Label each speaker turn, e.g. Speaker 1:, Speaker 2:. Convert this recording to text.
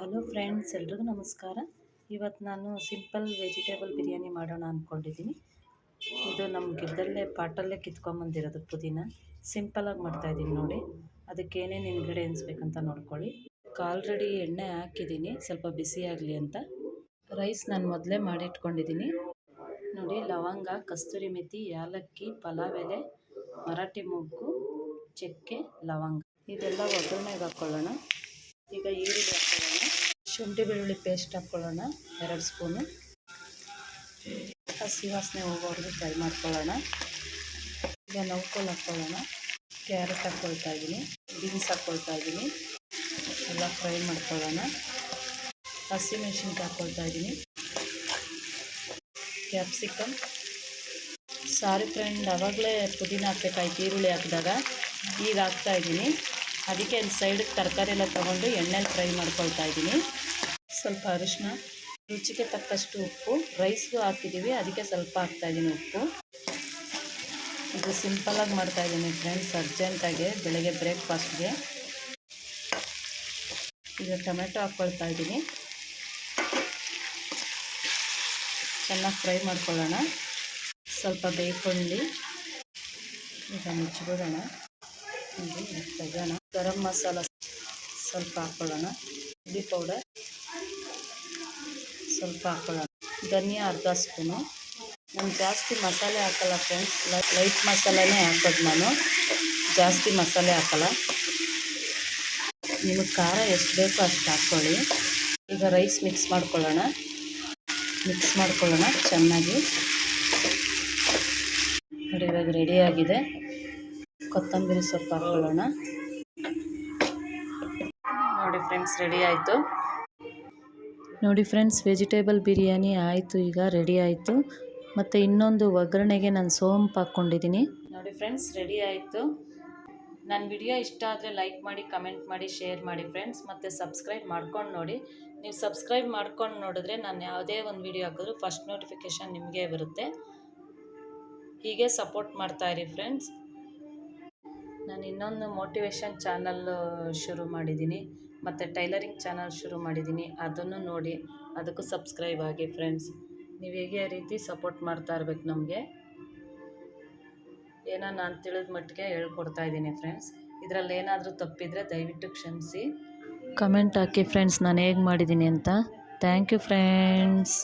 Speaker 1: Hello friends, ಎಲ್ರಿಗೂ ನಮಸ್ಕಾರ. ಇವತ್ತು ನಾನು ಸಿಂಪಲ್ ವೆಜಿಟೇಬಲ್ ಬಿರಿಯಾನಿ ಮಾಡೋಣ ಅಂದ್ಕೊಂಡಿದ್ದೀನಿ ಇದು ನಮ್ಮ ಗಿಡದಲ್ಲೇ, ಪಾಟಲ್ಲೇ ಕಿತ್ಕೊಂಬಂದಿರೋದು ಪುದೀನ. ಸಿಂಪಲಾಗಿ ಮಾಡ್ತಾಯಿದ್ದೀನಿ ನೋಡಿ. ಅದಕ್ಕೆ ಏನೇನು ಇಂಗ್ರೀಡಿಯೆಂಟ್ಸ್ ಬೇಕಂತ ನೋಡ್ಕೊಳ್ಳಿ. ಆಲ್ರೆಡಿ ಎಣ್ಣೆ ಹಾಕಿದ್ದೀನಿ. ಸ್ವಲ್ಪ ಬಿಸಿ ಆಗಲಿ ಅಂತ. ರೈಸ್ ನಾನು ಮೊದಲೇ ಮಾಡಿಟ್ಕೊಂಡಿದ್ದೀನಿ. ನೋಡಿ, ಲವಂಗ, ಕಸ್ತೂರಿ ಮೆಥಿ ಯಾಲಕ್ಕಿ, ಪಲಾವ್ ಎಲೆ, ಮರಾಠಿ ಮೊಗ್ಗು, ಚಕ್ಕೆ, ಲವಂಗ. ಇದೆಲ್ಲ ಒಗ್ಗರಣೆಗೆ ಹಾಕ್ಕೊಳ್ಳೋಣ ಈಗ ಈರುಳ್ಳಿ ಹಾಕ್ಕೊಳ್ಳೋಣ ಶುಂಠಿ ಬೆಳ್ಳುಳ್ಳಿ ಪೇಸ್ಟ್ ಹಾಕ್ಕೊಳ್ಳೋಣ, ಎರಡು ಸ್ಪೂನು. ಹಸಿ ವಾಸನೆ ಹೋಗೋವರೆಗೂ ಫ್ರೈ ಮಾಡ್ಕೊಳ್ಳೋಣ. ಈಗ ನೌಕೋಲ್ ಹಾಕ್ಕೊಳ್ಳೋಣ. ಕ್ಯಾರೆಟ್ ಹಾಕ್ಕೊಳ್ತಾ ಇದ್ದೀನಿ ಬೀನ್ಸ್ ಹಾಕ್ಕೊಳ್ತಾ ಇದ್ದೀನಿ ಎಲ್ಲ ಫ್ರೈ ಮಾಡ್ಕೊಳ್ಳೋಣ. ಹಸಿಮೆಣ್ಸಿನ್ಕಾಯಿ ಹಾಕ್ಕೊಳ್ತಾ ಇದ್ದೀನಿ ಕ್ಯಾಪ್ಸಿಕಮ್. ಸಾರಿ ಫ್ರೆಂಡ್, ಅವಾಗಲೇ ಪುದೀನ ಹಾಕ್ಬೇಕಾಯ್ತು, ಈರುಳ್ಳಿ ಹಾಕಿದಾಗ. ಈಗ ಹಾಕ್ತಾ ಇದ್ದೀನಿ ಅದಕ್ಕೆ ಒಂದು ಸೈಡಿಗೆ ತರಕಾರಿ ಎಲ್ಲ ತೊಗೊಂಡು ಎಣ್ಣೆಲಿ ಫ್ರೈ ಮಾಡ್ಕೊಳ್ತಾ ಇದ್ದೀನಿ. ಸ್ವಲ್ಪ ಅರಿಶಿನ ರುಚಿಗೆ ತಕ್ಕಷ್ಟು ಉಪ್ಪು ರೈಸ್ಗೂ ಹಾಕಿದ್ದೀವಿ ಅದಕ್ಕೆ ಸ್ವಲ್ಪ ಹಾಕ್ತಾಯಿದ್ದೀನಿ ಉಪ್ಪು. ಇದು ಸಿಂಪಲಾಗಿ ಮಾಡ್ತಾಯಿದ್ದೀನಿ ಫ್ರೆಂಡ್ಸ್ ಅರ್ಜೆಂಟಾಗಿ ಬೆಳಗ್ಗೆ ಬ್ರೇಕ್ಫಾಸ್ಟ್ಗೆ ಈಗ ಟೊಮೆಟೊ ಹಾಕ್ಕೊಳ್ತಾ ಇದ್ದೀನಿ. ಚೆನ್ನಾಗಿ ಫ್ರೈ ಮಾಡ್ಕೊಳ್ಳೋಣ. ಸ್ವಲ್ಪ ಬೇಯ್ಕೊಂಡು ಈಗ ಮುಚ್ಚಿಬಿಡೋಣ. ಇದು ತೆಗೋಣ ಗರಂ ಮಸಾಲ ಸ್ವಲ್ಪ ಹಾಕ್ಕೊಳ್ಳೋಣ ಚಿಲ್ಲಿ ಪೌಡರ್ ಸ್ವಲ್ಪ ಹಾಕ್ಕೊಳ್ಳೋಣ ಧನಿಯಾ ಅರ್ಧ ಸ್ಪೂನು. ನಾನು ಜಾಸ್ತಿ ಮಸಾಲೆ ಹಾಕಲ್ಲ ಫ್ರೆಂಡ್ಸ್ ಲೈಟ್ ಮಸಾಲೆನೇ ಹಾಕೋದು ನಾನು. ಜಾಸ್ತಿ ಮಸಾಲೆ ಹಾಕಲ್ಲ. ನಿಮಗೆ ಖಾರ ಎಷ್ಟು ಬೇಕೋ ಅಷ್ಟು ಹಾಕ್ಕೊಳ್ಳಿ ಈಗ ರೈಸ್ ಮಿಕ್ಸ್ ಮಾಡ್ಕೊಳ್ಳೋಣ. ಮಿಕ್ಸ್ ಮಾಡ್ಕೊಳ್ಳೋಣ ಚೆನ್ನಾಗಿ. ನೋಡಿ ಇವಾಗ ರೆಡಿಯಾಗಿದೆ ಕೊತ್ತಂಬರಿ ಸೊಪ್ಪು ಹಾಕ್ಕೊಳ್ಳೋಣ ನೋಡಿ ಫ್ರೆಂಡ್ಸ್ ರೆಡಿ ಆಯಿತು. ನೋಡಿ ಫ್ರೆಂಡ್ಸ್ ವೆಜಿಟೇಬಲ್ ಬಿರಿಯಾನಿ ಆಯಿತು ಈಗ ರೆಡಿ ಆಯಿತು. ಮತ್ತು ಇನ್ನೊಂದು ಒಗ್ಗರಣೆಗೆ ನಾನು ಸೋಂಪು ಹಾಕ್ಕೊಂಡಿದ್ದೀನಿ. ನೋಡಿ ಫ್ರೆಂಡ್ಸ್ ರೆಡಿ ಆಯಿತು. ನನ್ನ ವಿಡಿಯೋ ಇಷ್ಟ ಆದರೆ ಲೈಕ್ ಮಾಡಿ ಕಮೆಂಟ್ ಮಾಡಿ ಶೇರ್ ಮಾಡಿ ಫ್ರೆಂಡ್ಸ್. ಮತ್ತು ಸಬ್ಸ್ಕ್ರೈಬ್ ಮಾಡ್ಕೊಂಡು ನೋಡಿ. ನೀವು ಸಬ್ಸ್ಕ್ರೈಬ್ ಮಾಡ್ಕೊಂಡು ನೋಡಿದ್ರೆ ನಾನು ಯಾವುದೇ ಒಂದು ವಿಡಿಯೋ ಹಾಕಿದ್ರು ಫಸ್ಟ್ ನೋಟಿಫಿಕೇಷನ್ ನಿಮಗೆ ಬರುತ್ತೆ. ಹೀಗೆ ಸಪೋರ್ಟ್ ಮಾಡ್ತಾಯಿರಿ ಫ್ರೆಂಡ್ಸ್. ನಾನು ಇನ್ನೊಂದು ಮೋಟಿವೇಶನ್ ಚಾನಲ್ ಶುರು ಮಾಡಿದ್ದೀನಿ. ಮತ್ತು ಟೈಲರಿಂಗ್ ಚಾನಲ್ ಶುರು ಮಾಡಿದ್ದೀನಿ. ಅದನ್ನು ನೋಡಿ, ಅದಕ್ಕೂ ಸಬ್ಸ್ಕ್ರೈಬ್ ಆಗಿ ಫ್ರೆಂಡ್ಸ್. ನೀವು ಹೇಗೆ ರೀತಿ ಸಪೋರ್ಟ್ ಮಾಡ್ತಾ ಇರ್ಬೇಕು ನಮಗೆ? ಏನೋ ನಾನು ತಿಳಿದ ಮಟ್ಟಿಗೆ ಹೇಳ್ಕೊಡ್ತಾ ಇದ್ದೀನಿ ಫ್ರೆಂಡ್ಸ್. ಇದರಲ್ಲಿ ಏನಾದರೂ ತಪ್ಪಿದರೆ ದಯವಿಟ್ಟು ಕ್ಷಮಿಸಿ. ಕಮೆಂಟ್ ಹಾಕಿ ಫ್ರೆಂಡ್ಸ್, ನಾನು ಹೇಗೆ ಮಾಡಿದ್ದೀನಿ ಅಂತ. Thank you friends.